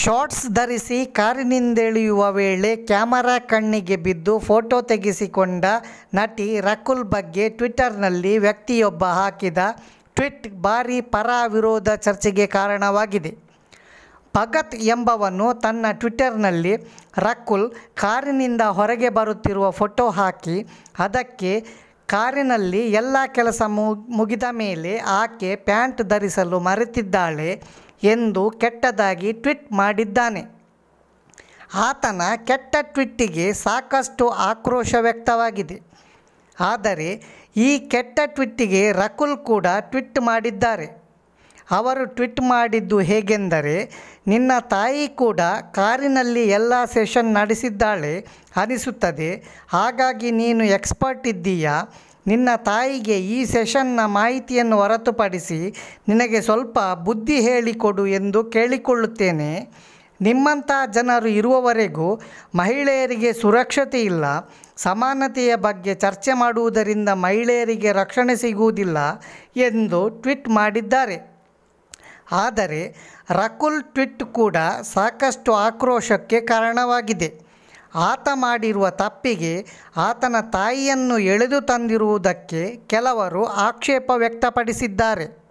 Shorts ಧರಿಸಿ ಕಾರಿನಿಂದೆಳೆಯುವ ವೇಳೆ camera ಕಣ್ಣಿಗೆ ಬಿದ್ದು ಫೋಟೋ ತೆಗೆಸಿಕೊಂಡ ನಟಿ ರಕುಲ್ ಬಗ್ಗೆ ಟ್ವಿಟ್ಟರ್ನಲ್ಲಿ ವ್ಯಕ್ತಿಯೊಬ್ಬ ಹಾಕಿದ ಟ್ವಿಟ್ ಭಾರೀ ಪರ ವಿರೋಧ ಚರ್ಚೆಗೆ ಕಾರಣವಾಗಿದೆ. ಭಗತ್ ಎಂಬವನು ತನ್ನ ಟ್ವಿಟ್ಟರ್ನಲ್ಲಿ ರಕುಲ್ ಕಾರಿನಿಂದ ಹೊರಗೆ ಬರುತ್ತಿರುವ ಫೋಟೋ ಹಾಕಿ, ಅದಕ್ಕೆ ಕಾರಿನಲ್ಲಿ ಎಲ್ಲ ಕೆಲಸ ಮುಗಿದ ಮೇಲೆ ಆಕೆ ಪ್ಯಾಂಟ್ ಧರಿಸಲು ಮರೆತಿದ್ದಾಳೆ. ಎಂದು ಕೆಟ್ಟದಾಗಿ ಟ್ವಿಟ್ ಮಾಡಿದ್ದಾನೆ. ಆತನ ಕೆಟ್ಟ ಟ್ವಿಟ್ಟಿಗೆ ಸಾಕಷ್ಟು ಆಕ್ರೋಶ ವ್ಯಕ್ತವಾಗಿದೆ. ಆದರೆ ಈ ಕೆಟ್ಟ ಟ್ವಿಟ್ಟಿಗೆ ರಕುಲ್ ಕೂಡ ಟ್ವಿಟ್ ಮಾಡಿದ್ದಾರೆ. ಅವರು ಟ್ವಿಟ್ ಮಾಡಿದ್ದು ಹೇಗೆಂದರೆ, ನಿನ್ನ ತಾಯಿ ಕೂಡ ಕಾರಿನಲ್ಲಿ ಎಲ್ಲ ಸೆಷನ್ ನಡೆಸಿದ್ದಾಳೆ ಅನಿಸುತ್ತದೆ. ಹಾಗಾಗಿ ನೀನು ಎಕ್ಸ್ಪರ್ಟ್ ಇದ್ದೀಯಾ? ನಿನ್ನ ತಾಯಿಗೆ ಈ ಸೆಷನ್ನ ಮಾಹಿತಿಯನ್ನು ಹೊರತುಪಡಿಸಿ ನಿನಗೆ ಸ್ವಲ್ಪ ಬುದ್ಧಿ ಹೇಳಿಕೊಡು ಎಂದು ಕೇಳಿಕೊಳ್ಳುತ್ತೇನೆ. ನಿಮ್ಮಂಥ ಜನರು ಇರುವವರೆಗೂ ಮಹಿಳೆಯರಿಗೆ ಸುರಕ್ಷತೆ ಇಲ್ಲ. ಸಮಾನತೆಯ ಬಗ್ಗೆ ಚರ್ಚೆ ಮಾಡುವುದರಿಂದ ಮಹಿಳೆಯರಿಗೆ ರಕ್ಷಣೆ ಸಿಗುವುದಿಲ್ಲ ಎಂದು ಟ್ವೀಟ್ ಮಾಡಿದ್ದಾರೆ. ಆದರೆ ರಕುಲ್ ಟ್ವಿಟ್ ಕೂಡ ಸಾಕಷ್ಟು ಆಕ್ರೋಶಕ್ಕೆ ಕಾರಣವಾಗಿದೆ. ಆತ ಮಾಡಿರುವ ತಪ್ಪಿಗೆ ಆತನ ತಾಯಿಯನ್ನು ಎಳೆದು ತಂದಿರುವುದಕ್ಕೆ ಕೆಲವರು ಆಕ್ಷೇಪ ವ್ಯಕ್ತಪಡಿಸಿದ್ದಾರೆ.